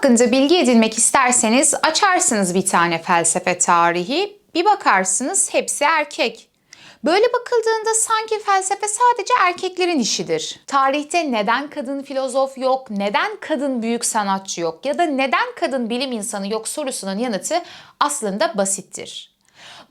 hakkında bilgi edinmek isterseniz açarsınız bir tane felsefe tarihi, bir bakarsınız hepsi erkek. Böyle bakıldığında sanki felsefe sadece erkeklerin işidir. Tarihte neden kadın filozof yok, neden kadın büyük sanatçı yok ya da neden kadın bilim insanı yok sorusunun yanıtı aslında basittir.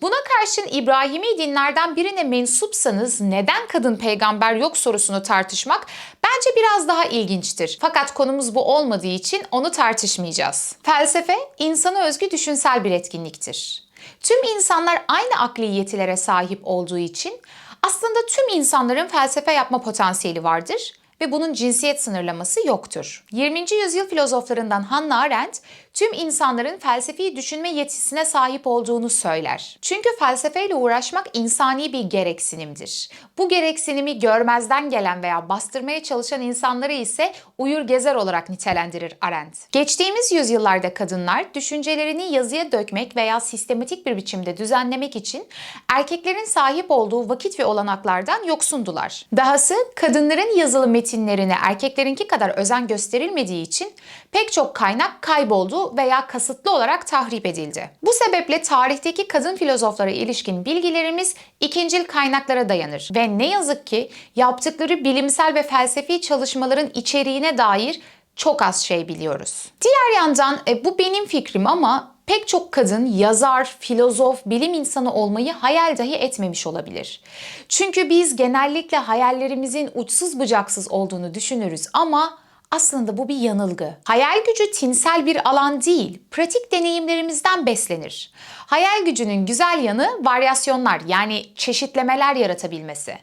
Buna karşın İbrahimi dinlerden birine mensupsanız neden kadın peygamber yok sorusunu tartışmak bence biraz daha ilginçtir. Fakat konumuz bu olmadığı için onu tartışmayacağız. Felsefe insana özgü düşünsel bir etkinliktir. Tüm insanlar aynı akli yetilere sahip olduğu için aslında tüm insanların felsefe yapma potansiyeli vardır ve bunun cinsiyet sınırlaması yoktur. 20. yüzyıl filozoflarından Hannah Arendt tüm insanların felsefi düşünme yetisine sahip olduğunu söyler. Çünkü felsefeyle uğraşmak insani bir gereksinimdir. Bu gereksinimi görmezden gelen veya bastırmaya çalışan insanları ise uyur gezer olarak nitelendirir Arendt. Geçtiğimiz yüzyıllarda kadınlar düşüncelerini yazıya dökmek veya sistematik bir biçimde düzenlemek için erkeklerin sahip olduğu vakit ve olanaklardan yoksundular. Dahası kadınların yazılı metinlerine erkeklerinki kadar özen gösterilmediği için pek çok kaynak kayboldu veya kasıtlı olarak tahrip edildi. Bu sebeple tarihteki kadın filozoflara ilişkin bilgilerimiz ikincil kaynaklara dayanır ve ne yazık ki yaptıkları bilimsel ve felsefi çalışmaların içeriğine dair çok az şey biliyoruz. Diğer yandan e, bu benim fikrim ama pek çok kadın yazar, filozof, bilim insanı olmayı hayal dahi etmemiş olabilir. Çünkü biz genellikle hayallerimizin uçsuz bucaksız olduğunu düşünürüz ama aslında bu bir yanılgı. Hayal gücü tinsel bir alan değil, pratik deneyimlerimizden beslenir. Hayal gücünün güzel yanı varyasyonlar yani çeşitlemeler yaratabilmesi.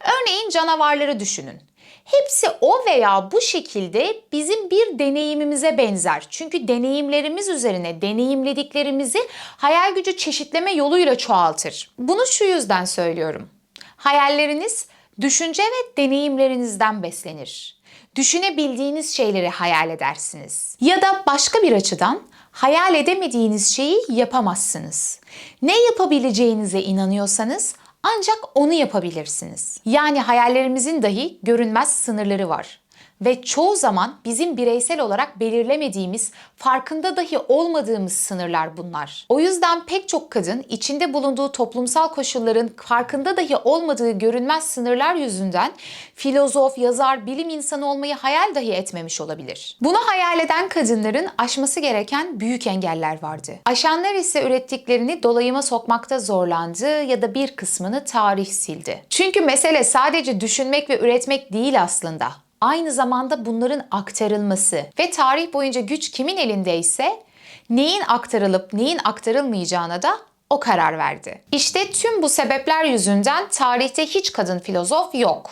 Örneğin canavarları düşünün. Hepsi o veya bu şekilde bizim bir deneyimimize benzer. Çünkü deneyimlerimiz üzerine deneyimlediklerimizi hayal gücü çeşitleme yoluyla çoğaltır. Bunu şu yüzden söylüyorum. Hayalleriniz düşünce ve deneyimlerinizden beslenir. Düşünebildiğiniz şeyleri hayal edersiniz. Ya da başka bir açıdan hayal edemediğiniz şeyi yapamazsınız. Ne yapabileceğinize inanıyorsanız ancak onu yapabilirsiniz. Yani hayallerimizin dahi görünmez sınırları var ve çoğu zaman bizim bireysel olarak belirlemediğimiz, farkında dahi olmadığımız sınırlar bunlar. O yüzden pek çok kadın içinde bulunduğu toplumsal koşulların farkında dahi olmadığı görünmez sınırlar yüzünden filozof, yazar, bilim insanı olmayı hayal dahi etmemiş olabilir. Bunu hayal eden kadınların aşması gereken büyük engeller vardı. Aşanlar ise ürettiklerini dolayıma sokmakta zorlandı ya da bir kısmını tarih sildi. Çünkü mesele sadece düşünmek ve üretmek değil aslında aynı zamanda bunların aktarılması ve tarih boyunca güç kimin elindeyse neyin aktarılıp neyin aktarılmayacağına da o karar verdi. İşte tüm bu sebepler yüzünden tarihte hiç kadın filozof yok.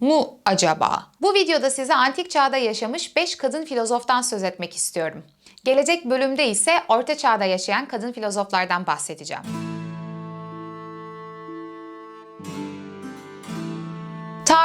Mu acaba? Bu videoda size antik çağda yaşamış 5 kadın filozoftan söz etmek istiyorum. Gelecek bölümde ise orta çağda yaşayan kadın filozoflardan bahsedeceğim.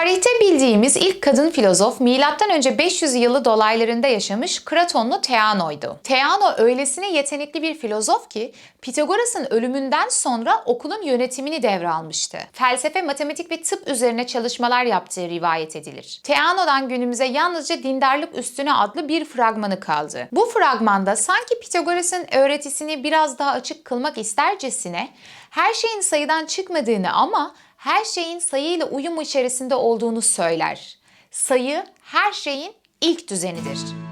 Tarihte bildiğimiz ilk kadın filozof M.Ö. 500 yılı dolaylarında yaşamış Kratonlu Theano'ydu. Theano öylesine yetenekli bir filozof ki Pitagoras'ın ölümünden sonra okulun yönetimini devralmıştı. Felsefe, matematik ve tıp üzerine çalışmalar yaptığı rivayet edilir. Theano'dan günümüze yalnızca Dindarlık Üstüne adlı bir fragmanı kaldı. Bu fragmanda sanki Pitagoras'ın öğretisini biraz daha açık kılmak istercesine her şeyin sayıdan çıkmadığını ama her şeyin sayıyla uyum içerisinde olduğunu söyler. Sayı her şeyin ilk düzenidir.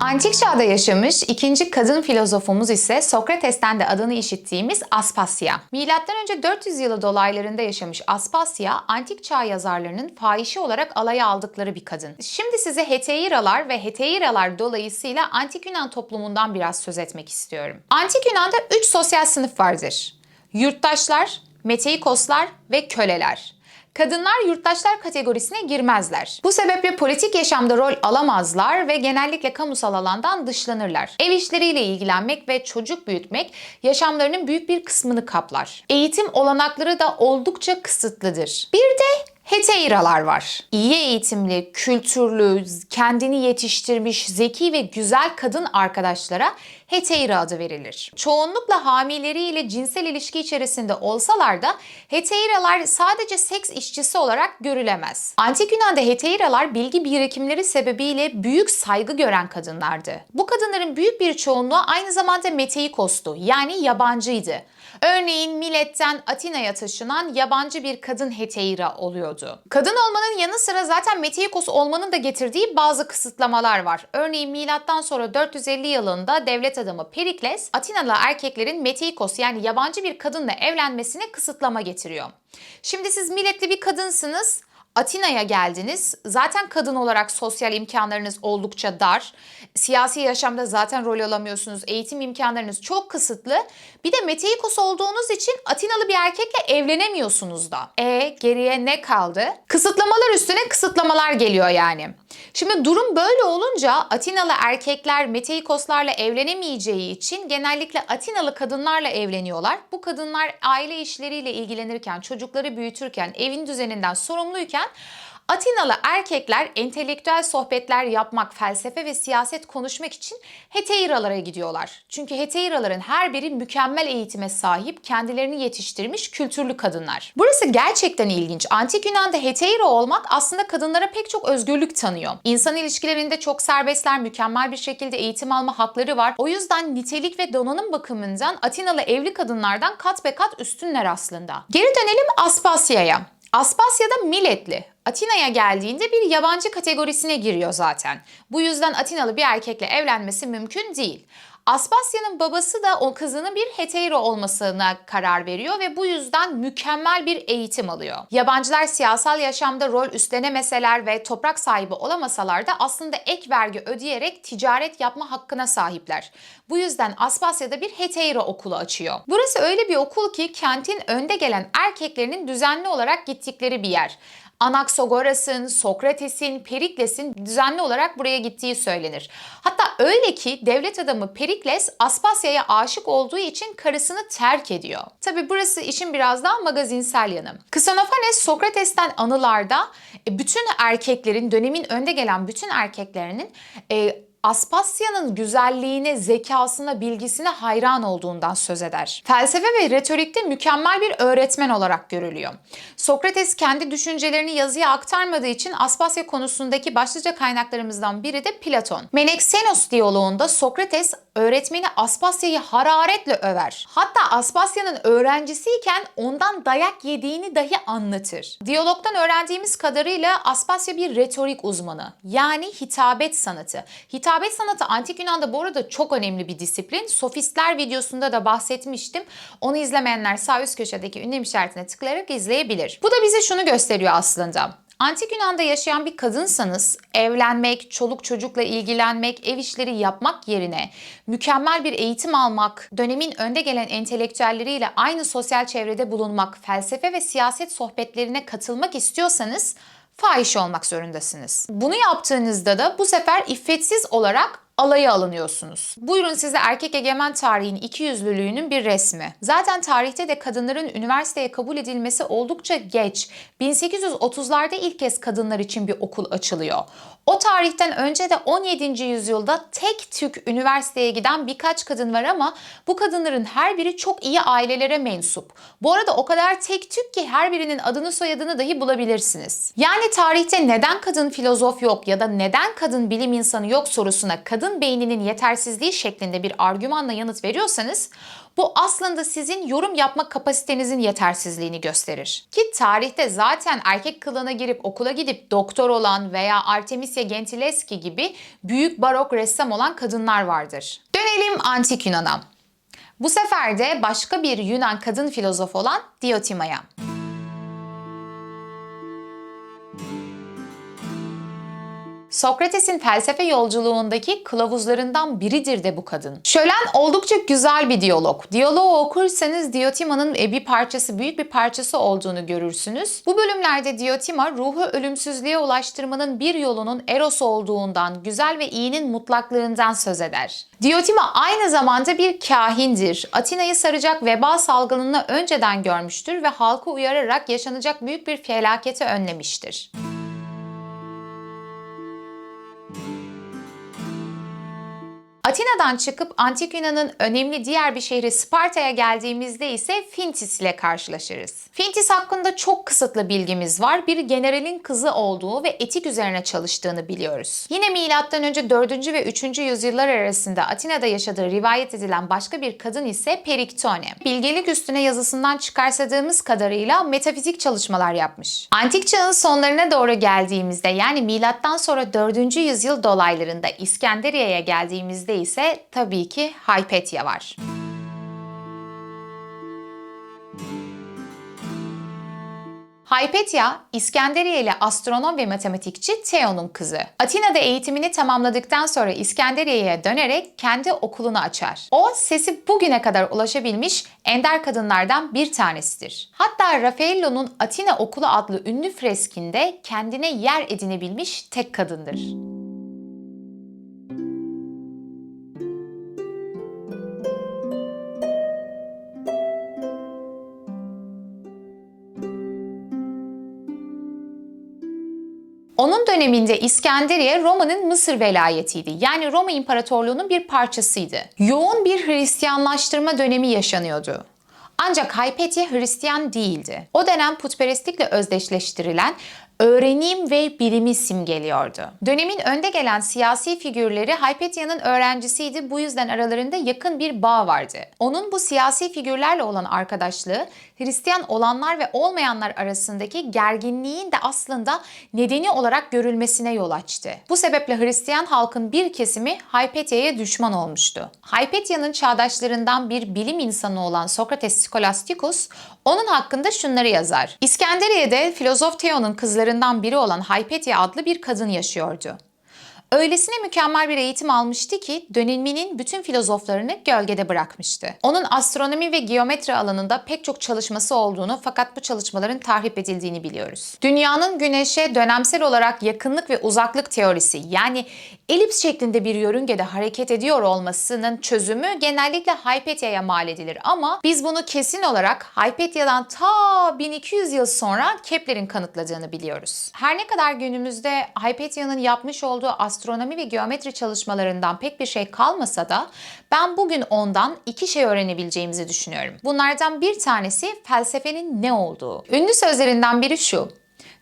Antik çağda yaşamış ikinci kadın filozofumuz ise Sokrates'ten de adını işittiğimiz Aspasya. Milattan önce 400 yılı dolaylarında yaşamış Aspasya, antik çağ yazarlarının fahişe olarak alaya aldıkları bir kadın. Şimdi size Heteiralar ve Heteiralar dolayısıyla antik Yunan toplumundan biraz söz etmek istiyorum. Antik Yunan'da 3 sosyal sınıf vardır. Yurttaşlar, meteikoslar ve köleler. Kadınlar yurttaşlar kategorisine girmezler. Bu sebeple politik yaşamda rol alamazlar ve genellikle kamusal alandan dışlanırlar. Ev işleriyle ilgilenmek ve çocuk büyütmek yaşamlarının büyük bir kısmını kaplar. Eğitim olanakları da oldukça kısıtlıdır. Bir de Heteiralar var. İyi eğitimli, kültürlü, kendini yetiştirmiş, zeki ve güzel kadın arkadaşlara heteira adı verilir. Çoğunlukla hamileriyle cinsel ilişki içerisinde olsalar da heteiralar sadece seks işçisi olarak görülemez. Antik Yunan'da heteiralar bilgi birikimleri sebebiyle büyük saygı gören kadınlardı. Bu kadınların büyük bir çoğunluğu aynı zamanda meteikostu yani yabancıydı. Örneğin Milet'ten Atina'ya taşınan yabancı bir kadın heteira oluyordu. Kadın olmanın yanı sıra zaten meteikos olmanın da getirdiği bazı kısıtlamalar var. Örneğin milattan sonra 450 yılında devlet adamı Perikles Atinalı erkeklerin meteikos yani yabancı bir kadınla evlenmesine kısıtlama getiriyor. Şimdi siz milletli bir kadınsınız. Atina'ya geldiniz. Zaten kadın olarak sosyal imkanlarınız oldukça dar. Siyasi yaşamda zaten rol alamıyorsunuz. Eğitim imkanlarınız çok kısıtlı. Bir de Meteikos olduğunuz için Atinalı bir erkekle evlenemiyorsunuz da. E geriye ne kaldı? Kısıtlamalar üstüne kısıtlamalar geliyor yani. Şimdi durum böyle olunca Atinalı erkekler Meteikoslarla evlenemeyeceği için genellikle Atinalı kadınlarla evleniyorlar. Bu kadınlar aile işleriyle ilgilenirken, çocukları büyütürken, evin düzeninden sorumluyken Atinalı erkekler entelektüel sohbetler yapmak, felsefe ve siyaset konuşmak için heteiralara gidiyorlar. Çünkü heteiraların her biri mükemmel eğitime sahip, kendilerini yetiştirmiş kültürlü kadınlar. Burası gerçekten ilginç. Antik Yunan'da heteira olmak aslında kadınlara pek çok özgürlük tanıyor. İnsan ilişkilerinde çok serbestler, mükemmel bir şekilde eğitim alma hakları var. O yüzden nitelik ve donanım bakımından Atinalı evli kadınlardan kat be kat üstünler aslında. Geri dönelim Aspasya'ya. Aspasya'da milletli. Atina'ya geldiğinde bir yabancı kategorisine giriyor zaten. Bu yüzden Atinalı bir erkekle evlenmesi mümkün değil. Aspasya'nın babası da o kızının bir hetero olmasına karar veriyor ve bu yüzden mükemmel bir eğitim alıyor. Yabancılar siyasal yaşamda rol üstlenemeseler ve toprak sahibi olamasalar da aslında ek vergi ödeyerek ticaret yapma hakkına sahipler. Bu yüzden Aspasya'da bir hetero okulu açıyor. Burası öyle bir okul ki kentin önde gelen erkeklerinin düzenli olarak gittikleri bir yer. Anaxagoras'ın, Sokrates'in, Perikles'in düzenli olarak buraya gittiği söylenir. Hatta öyle ki devlet adamı Perikles Aspasya'ya aşık olduğu için karısını terk ediyor. Tabi burası işin biraz daha magazinsel yanı. Ksenophanes Sokrates'ten anılarda e, bütün erkeklerin, dönemin önde gelen bütün erkeklerinin e, Aspasya'nın güzelliğine, zekasına, bilgisine hayran olduğundan söz eder. Felsefe ve retorikte mükemmel bir öğretmen olarak görülüyor. Sokrates kendi düşüncelerini yazıya aktarmadığı için Aspasya konusundaki başlıca kaynaklarımızdan biri de Platon. Menexenos diyaloğunda Sokrates öğretmeni Aspasya'yı hararetle över. Hatta Aspasya'nın öğrencisiyken ondan dayak yediğini dahi anlatır. Diyalogdan öğrendiğimiz kadarıyla Aspasya bir retorik uzmanı. Yani hitabet sanatı. Hitabet sanatı Antik Yunan'da bu arada çok önemli bir disiplin. Sofistler videosunda da bahsetmiştim. Onu izlemeyenler sağ üst köşedeki ünlem işaretine tıklayarak izleyebilir. Bu da bize şunu gösteriyor aslında. Antik Yunan'da yaşayan bir kadınsanız evlenmek, çoluk çocukla ilgilenmek, ev işleri yapmak yerine mükemmel bir eğitim almak, dönemin önde gelen entelektüelleriyle aynı sosyal çevrede bulunmak, felsefe ve siyaset sohbetlerine katılmak istiyorsanız fahiş olmak zorundasınız. Bunu yaptığınızda da bu sefer iffetsiz olarak alaya alınıyorsunuz. Buyurun size erkek egemen tarihin iki yüzlülüğünün bir resmi. Zaten tarihte de kadınların üniversiteye kabul edilmesi oldukça geç. 1830'larda ilk kez kadınlar için bir okul açılıyor. O tarihten önce de 17. yüzyılda tek tük üniversiteye giden birkaç kadın var ama bu kadınların her biri çok iyi ailelere mensup. Bu arada o kadar tek tük ki her birinin adını soyadını dahi bulabilirsiniz. Yani tarihte neden kadın filozof yok ya da neden kadın bilim insanı yok sorusuna kadın beyninin yetersizliği şeklinde bir argümanla yanıt veriyorsanız bu aslında sizin yorum yapma kapasitenizin yetersizliğini gösterir. Ki tarihte zaten erkek kılığına girip okula gidip doktor olan veya Artemisia Gentileschi gibi büyük barok ressam olan kadınlar vardır. Dönelim antik Yunan'a. Bu sefer de başka bir Yunan kadın filozof olan Diotima'ya. Sokrates'in felsefe yolculuğundaki kılavuzlarından biridir de bu kadın. Şölen oldukça güzel bir diyalog. Diyaloğu okursanız Diotima'nın e, bir parçası, büyük bir parçası olduğunu görürsünüz. Bu bölümlerde Diotima ruhu ölümsüzlüğe ulaştırmanın bir yolunun Eros olduğundan, güzel ve iyinin mutlaklığından söz eder. Diotima aynı zamanda bir kahindir. Atina'yı saracak veba salgınını önceden görmüştür ve halkı uyararak yaşanacak büyük bir felaketi önlemiştir. Atina'dan çıkıp Antik Yunan'ın önemli diğer bir şehri Sparta'ya geldiğimizde ise Fintis ile karşılaşırız. Fintis hakkında çok kısıtlı bilgimiz var. Bir generalin kızı olduğu ve etik üzerine çalıştığını biliyoruz. Yine M.Ö. 4. ve 3. yüzyıllar arasında Atina'da yaşadığı rivayet edilen başka bir kadın ise Periktone. Bilgelik üstüne yazısından çıkarsadığımız kadarıyla metafizik çalışmalar yapmış. Antik çağın sonlarına doğru geldiğimizde yani milattan sonra 4. yüzyıl dolaylarında İskenderiye'ye geldiğimizde ise tabii ki Hypatia var. Hypatia, İskenderiye ile astronom ve matematikçi Theon'un kızı. Atina'da eğitimini tamamladıktan sonra İskenderiye'ye dönerek kendi okulunu açar. O, sesi bugüne kadar ulaşabilmiş ender kadınlardan bir tanesidir. Hatta Raffaello'nun Atina Okulu adlı ünlü freskinde kendine yer edinebilmiş tek kadındır. Onun döneminde İskenderiye Roma'nın Mısır velayetiydi. Yani Roma İmparatorluğu'nun bir parçasıydı. Yoğun bir Hristiyanlaştırma dönemi yaşanıyordu. Ancak Hypatia Hristiyan değildi. O dönem putperestlikle özdeşleştirilen öğrenim ve bilimi simgeliyordu. Dönemin önde gelen siyasi figürleri Hypatia'nın öğrencisiydi. Bu yüzden aralarında yakın bir bağ vardı. Onun bu siyasi figürlerle olan arkadaşlığı Hristiyan olanlar ve olmayanlar arasındaki gerginliğin de aslında nedeni olarak görülmesine yol açtı. Bu sebeple Hristiyan halkın bir kesimi Hypatia'ya düşman olmuştu. Hypatia'nın çağdaşlarından bir bilim insanı olan Sokrates Scholasticus onun hakkında şunları yazar. İskenderiye'de filozof Theon'un kızlarından biri olan Hypatia adlı bir kadın yaşıyordu. Öylesine mükemmel bir eğitim almıştı ki döneminin bütün filozoflarını gölgede bırakmıştı. Onun astronomi ve geometri alanında pek çok çalışması olduğunu fakat bu çalışmaların tahrip edildiğini biliyoruz. Dünyanın güneşe dönemsel olarak yakınlık ve uzaklık teorisi yani elips şeklinde bir yörüngede hareket ediyor olmasının çözümü genellikle Hypatia'ya mal edilir ama biz bunu kesin olarak Hypatia'dan ta 1200 yıl sonra Kepler'in kanıtladığını biliyoruz. Her ne kadar günümüzde Hypatia'nın yapmış olduğu astronomi ve geometri çalışmalarından pek bir şey kalmasa da ben bugün ondan iki şey öğrenebileceğimizi düşünüyorum. Bunlardan bir tanesi felsefenin ne olduğu. Ünlü sözlerinden biri şu.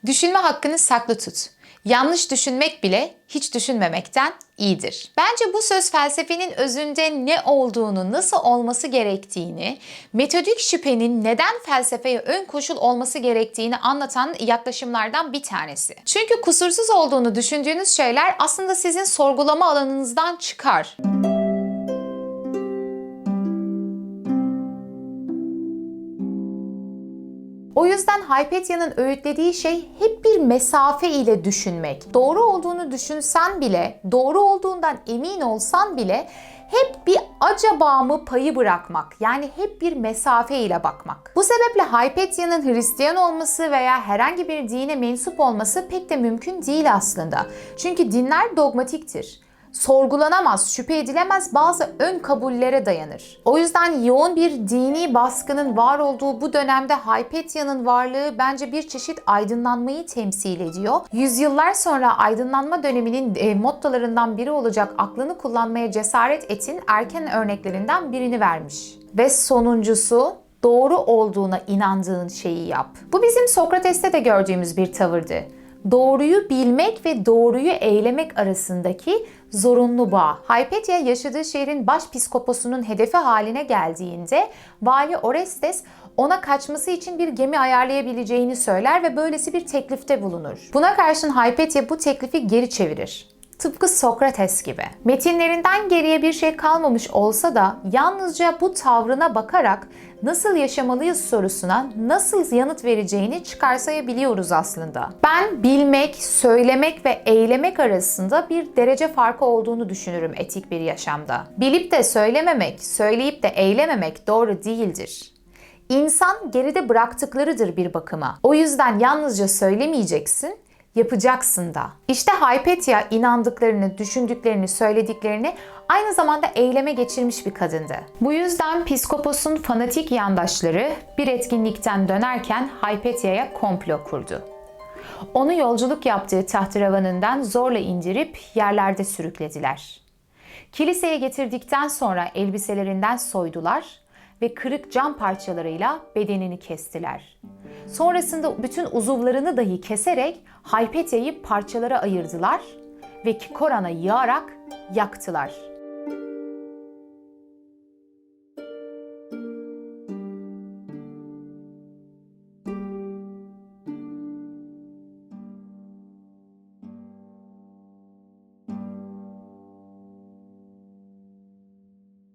Düşünme hakkını saklı tut. Yanlış düşünmek bile hiç düşünmemekten iyidir. Bence bu söz felsefenin özünde ne olduğunu, nasıl olması gerektiğini, metodik şüphenin neden felsefeye ön koşul olması gerektiğini anlatan yaklaşımlardan bir tanesi. Çünkü kusursuz olduğunu düşündüğünüz şeyler aslında sizin sorgulama alanınızdan çıkar. O yüzden Hypatia'nın öğütlediği şey hep bir mesafe ile düşünmek. Doğru olduğunu düşünsen bile, doğru olduğundan emin olsan bile hep bir acaba mı payı bırakmak. Yani hep bir mesafe ile bakmak. Bu sebeple Hypatia'nın Hristiyan olması veya herhangi bir dine mensup olması pek de mümkün değil aslında. Çünkü dinler dogmatiktir sorgulanamaz, şüphe edilemez bazı ön kabullere dayanır. O yüzden yoğun bir dini baskının var olduğu bu dönemde Hypatia'nın varlığı bence bir çeşit aydınlanmayı temsil ediyor. Yüzyıllar sonra aydınlanma döneminin e, mottolarından biri olacak aklını kullanmaya cesaret etin erken örneklerinden birini vermiş. Ve sonuncusu doğru olduğuna inandığın şeyi yap. Bu bizim Sokrates'te de gördüğümüz bir tavırdı doğruyu bilmek ve doğruyu eylemek arasındaki zorunlu bağ. Hypatia yaşadığı şehrin baş piskoposunun hedefi haline geldiğinde vali Orestes ona kaçması için bir gemi ayarlayabileceğini söyler ve böylesi bir teklifte bulunur. Buna karşın Hypatia bu teklifi geri çevirir. Tıpkı Sokrates gibi. Metinlerinden geriye bir şey kalmamış olsa da yalnızca bu tavrına bakarak nasıl yaşamalıyız sorusuna nasıl yanıt vereceğini çıkarsayabiliyoruz aslında. Ben bilmek, söylemek ve eylemek arasında bir derece farkı olduğunu düşünürüm etik bir yaşamda. Bilip de söylememek, söyleyip de eylememek doğru değildir. İnsan geride bıraktıklarıdır bir bakıma. O yüzden yalnızca söylemeyeceksin, yapacaksın da. İşte Hypatia inandıklarını, düşündüklerini, söylediklerini aynı zamanda eyleme geçirmiş bir kadındı. Bu yüzden Piskopos'un fanatik yandaşları bir etkinlikten dönerken Hypatia'ya komplo kurdu. Onu yolculuk yaptığı tahterevanından zorla indirip yerlerde sürüklediler. Kiliseye getirdikten sonra elbiselerinden soydular ve kırık cam parçalarıyla bedenini kestiler. Sonrasında bütün uzuvlarını dahi keserek Haypetia'yı parçalara ayırdılar ve Kikoran'a yağarak yaktılar.